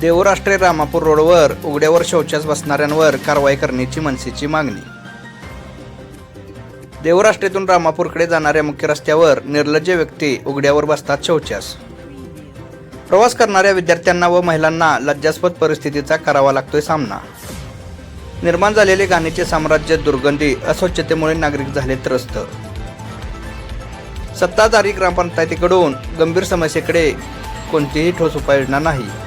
देवराष्ट्रे रामापूर रोडवर उघड्यावर शौचास बसणाऱ्यांवर कारवाई करण्याची मनसेची मागणी. देवराष्ट्रेतून रामापूरकडे जाणाऱ्या मुख्य रस्त्यावर निर्लज्ज व्यक्ती उघड्यावर बसतात शौचास. प्रवास करणाऱ्या विद्यार्थ्यांना व महिलांना लज्जास्पद परिस्थितीचा करावा लागतोय सामना. निर्माण झालेले घाणीचे साम्राज्य दुर्गंधी अस्वच्छतेमुळे नागरिक झाले त्रस्त. सत्ताधारी ग्रामपंचायतीकडून गंभीर समस्येकडे कोणतीही ठोस उपाययोजना नाही.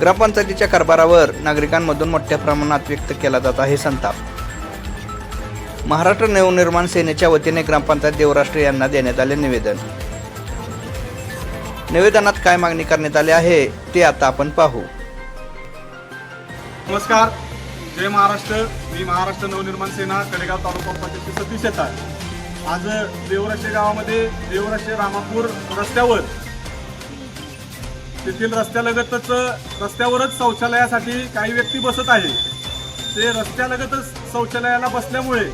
ग्रामपंचायतीच्या कारभारावर नागरिकांमधून मोठ्या प्रमाणात व्यक्त केला जात आहे संताप. महाराष्ट्र नवनिर्माण सेनेच्या वतीने ग्रामपंचायत देवराष्ट्र यांना देण्यात आले निवेदन. निवेदनात काय मागणी करण्यात आली आहे ते आता आपण पाहू. नमस्कार. जय महाराष्ट्र. मी महाराष्ट्र नवनिर्माण सेना कडेगाव तालुका उपाध्यक्ष सतीश येतात आज देवराष्ट्रे गावामध्ये देवराष्ट्रे रामापूर रस्त्यावर तेथील रस्त्यालगतच रस्त्यावरच शौचालयासाठी काही व्यक्ती बसत आहे ते रस्त्यालगतच शौचालयाला बसल्यामुळे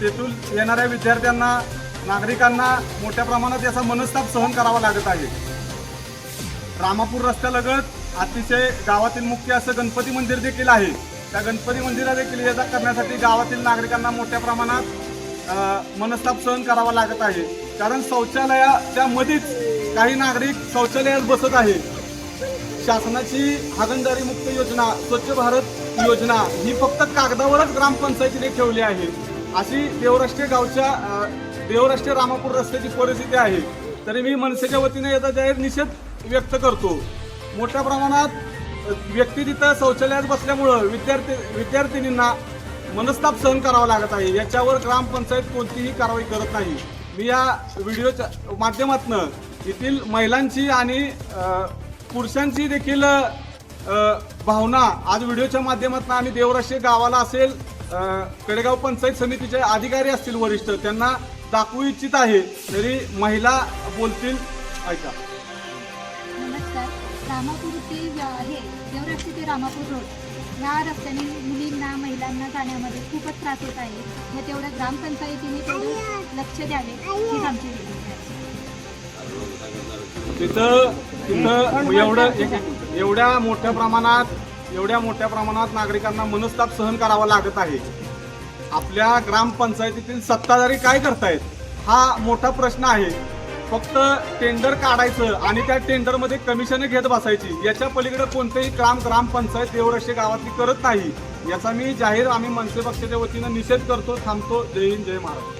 तेथून येणाऱ्या विद्यार्थ्यांना नागरिकांना मोठ्या प्रमाणात याचा मनस्ताप सहन करावा लागत आहे. रामापूर रस्त्यालगत अतिशय गावातील मुख्य असं गणपती मंदिर देखील आहे. त्या गणपती मंदिरा देखील ये जा करण्यासाठी गावातील नागरिकांना मोठ्या प्रमाणात मनस्ताप सहन करावा लागत आहे. कारण शौचालयाच्या मध्येच काही नागरिक शौचालयात बसत आहे शासनाची हागणदारी मुक्त योजना स्वच्छ भारत योजना ही फक्त कागदावरच ग्रामपंचायतीने ठेवली आहे. अशी देवराष्ट्रीय गावच्या देवराष्ट्रीय रामापूर रस्त्याची परिस्थिती आहे. तरी मी मनसेच्या वतीने याचा जाहीर निषेध व्यक्त करतो. मोठ्या प्रमाणात व्यक्ती तिथं शौचालयात बसल्यामुळं विद्यार्थी विद्यार्थिनींना मनस्ताप सहन करावा लागत आहे. याच्यावर ग्रामपंचायत कोणतीही कारवाई करत नाही. मी या व्हिडिओच्या माध्यमातून येथील महिलांची आणि पुरुषांची देखील भावना आज व्हिडिओच्या माध्यमातून आणि देवराशे गावाला असेल कडेगाव पंचायत समितीचे अधिकारी असतील वरिष्ठ त्यांना दाखवू इच्छित आहे. तरी महिला बोलतील. ऐका. नमस्कार. रामापूर ते हे देवराष्ट्र ते रामापूर रोड. या रस्त्याने मुलींना महिलांना जाण्यामध्ये खूपच त्रास होत आहे. व तेवढं ग्रामपंचायतीने तेवढं लक्ष द्यावे हीच आमची विनंती आहे. तिथं तिथं एवढं एवढ्या मोठ्या प्रमाणात एवढ्या मोठ्या प्रमाणात नागरिकांना मनस्ताप सहन करावा लागत आहे. आपल्या ग्रामपंचायतीतील सत्ताधारी काय करतायत? हा मोठा प्रश्न आहे. फक्त टेंडर काढायचं आणि त्या टेंडरमध्ये कमिशन घेत बसायची याच्या पलीकडे कोणतेही काम ग्रामपंचायत देवरक्षे गावातली करत नाही. याचा मी जाहीर आम्ही मनसे पक्षाच्या वतीनं निषेध करतो थांबतो. जय हिंद जय महाराज